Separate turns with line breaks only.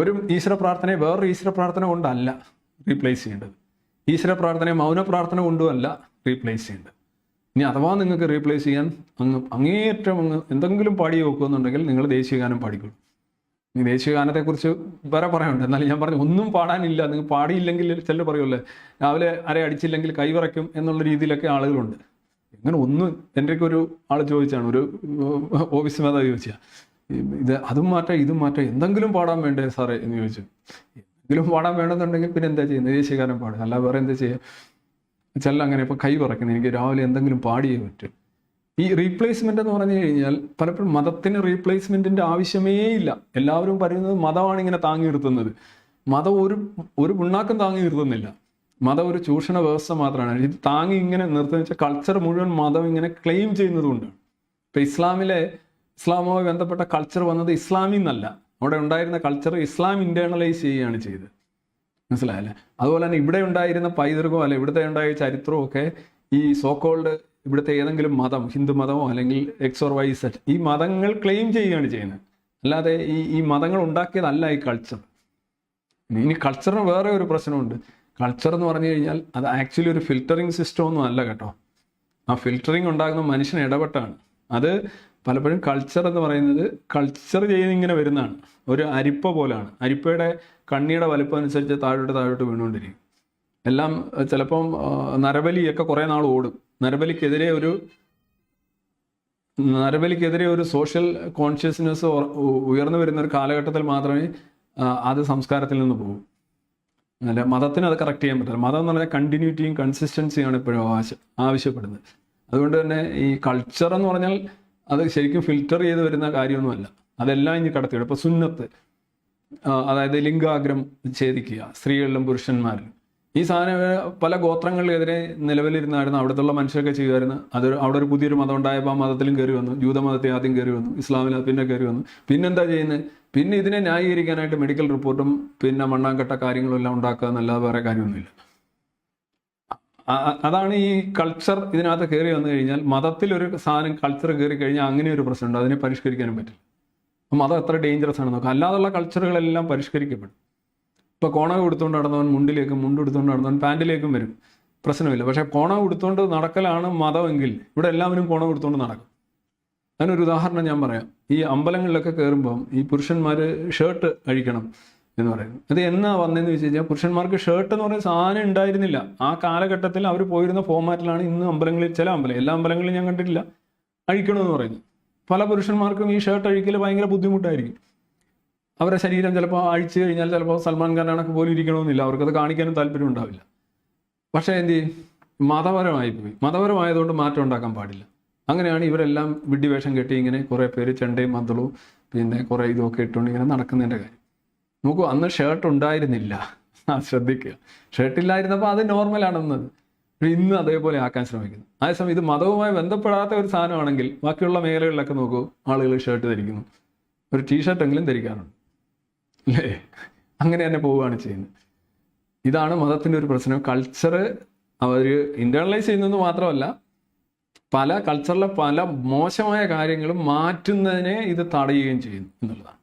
ഒരു ഈശ്വര പ്രാർത്ഥനയെ വേറൊരു ഈശ്വര പ്രാർത്ഥന കൊണ്ടല്ല റീപ്ലേസ് ചെയ്യേണ്ടത്. ഈശ്വര പ്രാർത്ഥനയെ മൗന പ്രാർത്ഥന കൊണ്ടുമല്ല റീപ്ലേസ് ചെയ്യേണ്ടത്. ഇനി അഥവാ നിങ്ങൾക്ക് റീപ്ലേസ് ചെയ്യാൻ അങ്ങ് അങ്ങേയറ്റം അങ്ങ് എന്തെങ്കിലും പാടി വെക്കുമെന്നുണ്ടെങ്കിൽ നിങ്ങൾ ദേശീയഗാനം പാടിക്കോളൂ. ഈ ദേശീയഗാനത്തെക്കുറിച്ച് വേറെ പറയാനുണ്ട്. എന്നാലും ഞാൻ പറഞ്ഞു ഒന്നും പാടാനില്ല. നിങ്ങൾ പാടിയില്ലെങ്കിൽ ചിലർ പറയുമല്ലേ രാവിലെ അര അടിച്ചില്ലെങ്കിൽ കൈവിറയ്ക്കും എന്നുള്ള രീതിയിലൊക്കെ ആളുകളുണ്ട്. ഇങ്ങനെ ഒന്നും എന്റെയൊക്കെ ഒരു ആൾ ചോദിച്ചാണ് ഒരു ഓഫീസ് മേധാവി ചോദിച്ചാൽ ഇത് അതും മാറ്റാം ഇതും മാറ്റാം. എന്തെങ്കിലും പാടാൻ വേണ്ടേ സാറേ എന്ന് ചോദിച്ചു. എന്തെങ്കിലും പാടാൻ വേണമെന്നുണ്ടെങ്കിൽ പിന്നെ എന്താ ചെയ്യുന്നത്? ദേശീയഗാനം പാടുക. അല്ല വേറെ എന്താ ചെയ്യുക ചെല്ല അങ്ങനെ ഇപ്പോൾ കൈ പറയ്ക്കുന്നത് എനിക്ക് രാവിലെ എന്തെങ്കിലും പാടിയേ പറ്റും. ഈ റീപ്ലേസ്മെന്റ് എന്ന് പറഞ്ഞു കഴിഞ്ഞാൽ പലപ്പോഴും മതത്തിന് റീപ്ലേസ്മെന്റിന്റെ ആവശ്യമേ ഇല്ല. എല്ലാവരും പറയുന്നത് മതമാണ് ഇങ്ങനെ താങ്ങി നിർത്തുന്നത്. മതം ഒരു ഒരു പിണ്ണാക്കം താങ്ങി നിർത്തുന്നില്ല. മതം ഒരു ചൂഷണ വ്യവസ്ഥ മാത്രമാണ്. ഇത് താങ്ങി ഇങ്ങനെ നിർത്തുന്ന വെച്ചാൽ കൾച്ചർ മുഴുവൻ മതം ഇങ്ങനെ ക്ലെയിം ചെയ്യുന്നതുകൊണ്ടാണ്. ഇപ്പം ഇസ്ലാമിലെ ഇസ്ലാമുമായി ബന്ധപ്പെട്ട കൾച്ചർ വന്നത് ഇസ്ലാമിൽ നിന്നല്ല അവിടെ ഉണ്ടായിരുന്ന കൾച്ചർ ഇസ്ലാം ഇന്റേണലൈസ് ചെയ്യുകയാണ് ചെയ്തത്. മനസ്സിലായല്ലേ? അതുപോലെ തന്നെ ഇവിടെ ഉണ്ടായിരുന്ന പൈതൃകവും അല്ലെ ഇവിടുത്തെ ഉണ്ടായ ചരിത്രവും ഒക്കെ ഈ സോക്കോൾഡ് ഇവിടുത്തെ ഏതെങ്കിലും മതം ഹിന്ദു മതമോ അല്ലെങ്കിൽ എക്സ് ഓർ വൈ സെറ്റ് ഈ മതങ്ങൾ ക്ലെയിം ചെയ്യുകയാണ് ചെയ്യുന്നത്. അല്ലാതെ ഈ ഈ മതങ്ങൾ ഉണ്ടാക്കിയതല്ല ഈ കൾച്ചർ ഇനി കൾച്ചറിന് വേറെ ഒരു പ്രശ്നമുണ്ട്. കൾച്ചർ എന്ന് പറഞ്ഞു കഴിഞ്ഞാൽ അത് ആക്ച്വലി ഒരു ഫിൽറ്ററിങ് സിസ്റ്റം ഒന്നും അല്ല കേട്ടോ. ആ ഫിൽറ്ററിങ് ഉണ്ടാകുന്ന മനുഷ്യൻ ഇടപെട്ടാണ്. അത് പലപ്പോഴും കൾച്ചർ എന്ന് പറയുന്നത് കൾച്ചർ ചെയ്ത് ഇങ്ങനെ വരുന്നതാണ്. ഒരു അരിപ്പ പോലെയാണ് അരിപ്പയുടെ കണ്ണിയുടെ വലുപ്പം അനുസരിച്ച് താഴോട്ട് താഴോട്ട് വീണുകൊണ്ടിരിക്കും. എല്ലാം ചിലപ്പം നരബലിയൊക്കെ കുറേ നാൾ ഓടും. നരബലിക്കെതിരെ ഒരു നരബലിക്കെതിരെ ഒരു സോഷ്യൽ കോൺഷ്യസ്നെസ് ഉയർന്നു വരുന്ന ഒരു കാലഘട്ടത്തിൽ മാത്രമേ അത് സംസ്കാരത്തിൽ നിന്ന് പോകും. അല്ല മതത്തിന് അത് കറക്റ്റ് ചെയ്യാൻ പറ്റില്ല. മതം എന്ന് പറഞ്ഞാൽ കണ്ടിന്യൂറ്റിയും കൺസിസ്റ്റൻസിയാണ് ഇപ്പോഴും ആവശ്യം ആവശ്യപ്പെടുന്നത്. അതുകൊണ്ട് തന്നെ ഈ കൾച്ചർ എന്ന് പറഞ്ഞാൽ അത് ശരിക്കും ഫിൽറ്റർ ചെയ്ത് വരുന്ന കാര്യമൊന്നുമല്ല. അതെല്ലാം ഇനി കടത്തിവിടും ഇപ്പോൾ സുന്നത്ത് അതായത് ലിംഗാഗ്രം ഛേദിക്കുക സ്ത്രീകളിലും പുരുഷന്മാരിലും. ഈ സാധനം പല ഗോത്രങ്ങളിലെതിരെ നിലവിലിരുന്നായിരുന്നു. അവിടുത്തെ മനുഷ്യരൊക്കെ ചെയ്യുമായിരുന്നു അത് അവിടെ ഒരു പുതിയൊരു മതം ഉണ്ടായപ്പോൾ ആ മതത്തിലും കയറി വന്നു. മതത്തെ ആദ്യം കയറി വന്നു. ഇസ്ലാമിൽ പിന്നെ കയറി വന്നു. പിന്നെന്താ ചെയ്യുന്നത് പിന്നെ ഇതിനെ ന്യായീകരിക്കാനായിട്ട് മെഡിക്കൽ റിപ്പോർട്ടും പിന്നെ മണ്ണാങ്കട്ട കാര്യങ്ങളും എല്ലാം ഉണ്ടാക്കുക എന്നല്ലാതെ വേറെ കാര്യമൊന്നുമില്ല. അതാണ് ഈ കൾച്ചർ ഇതിനകത്ത് കയറി വന്നു കഴിഞ്ഞാൽ മതത്തിൽ ഒരു സാധനം കൾച്ചർ കയറി കഴിഞ്ഞാൽ അങ്ങനെ ഒരു പ്രശ്നമുണ്ട്. അതിനെ പരിഷ്കരിക്കാനും പറ്റില്ല. മതം എത്ര ഡേഞ്ചറസ് ആണെന്ന് നോക്കാം. അല്ലാതുള്ള കൾച്ചറുകളെല്ലാം പരിഷ്കരിക്കപ്പെടും. ഇപ്പോൾ കോണകം കൊടുത്തുകൊണ്ട് നടന്നവൻ മുണ്ടിലേക്കും മുണ്ട് എടുത്തുകൊണ്ട് നടന്നവൻ പാന്റിലേക്കും വരും. പ്രശ്നമില്ല. പക്ഷേ കോണം കൊടുത്തുകൊണ്ട് നടക്കലാണ് മതമെങ്കിൽ ഇവിടെ എല്ലാവരും കോണം കൊടുത്തുകൊണ്ട് നടക്കും. അതിനൊരു ഉദാഹരണം ഞാൻ പറയാം. ഈ അമ്പലങ്ങളിലൊക്കെ കയറുമ്പം ഈ പുരുഷന്മാർ ഷർട്ട് അഴിക്കണം. എന്ന് പറയുന്നത് അത് എന്നാ വന്നതെന്ന് വെച്ച് കഴിഞ്ഞാൽ പുരുഷന്മാർക്ക് ഷർട്ട് എന്ന് പറയുന്ന സാധനം ഉണ്ടായിരുന്നില്ല. ആ കാലഘട്ടത്തിൽ അവർ പോയിരുന്ന ഫോമാറ്റിലാണ് ഇന്ന് അമ്പലങ്ങളിൽ ചില അമ്പലം എല്ലാ അമ്പലങ്ങളിലും ഞാൻ കണ്ടിട്ടില്ല. അഴിക്കണമെന്ന് പറയുന്നു. പല പുരുഷന്മാർക്കും ഈ ഷർട്ട് അഴിക്കൽ ഭയങ്കര ബുദ്ധിമുട്ടായിരിക്കും. അവരുടെ ശരീരം ചിലപ്പോൾ അഴിച്ചു കഴിഞ്ഞാൽ ചിലപ്പോൾ സൽമാൻ ഖാൻ കണക്ക് പോലും ഇരിക്കണമെന്നില്ല. അവർക്കത് കാണിക്കാനും താല്പര്യം ഉണ്ടാവില്ല. പക്ഷേ എന്ത് മതപരമായി പോയി മതപരമായതുകൊണ്ട് മാറ്റം ഉണ്ടാക്കാൻ പാടില്ല. അങ്ങനെയാണ് ഇവരെല്ലാം വിഡ്ഢിവേഷം കെട്ടി ഇങ്ങനെ കുറേ പേര് ചെണ്ടയും മദ്ദളവും പിന്നെ കുറേ ഇതൊക്കെ ഇട്ടുകൊണ്ട് ഇങ്ങനെ നടക്കുന്നതിന്റെ കാര്യം. നോക്കൂ അന്ന് ഷർട്ട് ഉണ്ടായിരുന്നില്ല. ആ ശ്രദ്ധിക്കുക. ഷർട്ട് ഇല്ലായിരുന്നപ്പോൾ അത് നോർമലാണെന്നത് ഇന്ന് അതേപോലെ ആക്കാൻ ശ്രമിക്കുന്നു. അതേസമയം ഇത് മതവുമായി ബന്ധപ്പെടാത്ത ഒരു സാധനമാണെങ്കിൽ ബാക്കിയുള്ള മേഖലകളിലൊക്കെ നോക്കൂ ആളുകൾ ഷർട്ട് ധരിക്കുന്നു. ഒരു ടീഷർട്ട് എങ്കിലും ധരിക്കാറുണ്ട്. അല്ലേ? അങ്ങനെ തന്നെ പോവുകയാണ് ചെയ്യുന്നത്. ഇതാണ് മതത്തിന്റെ ഒരു പ്രശ്നം. കൾച്ചർ അവർ ഇന്റേണലൈസ് ചെയ്യുന്നത് മാത്രമല്ല പല കൾച്ചറിലെ പല മോശമായ കാര്യങ്ങളും മാറ്റുന്നതിനെ ഇത് തടയുകയും ചെയ്യുന്നു എന്നുള്ളതാണ്.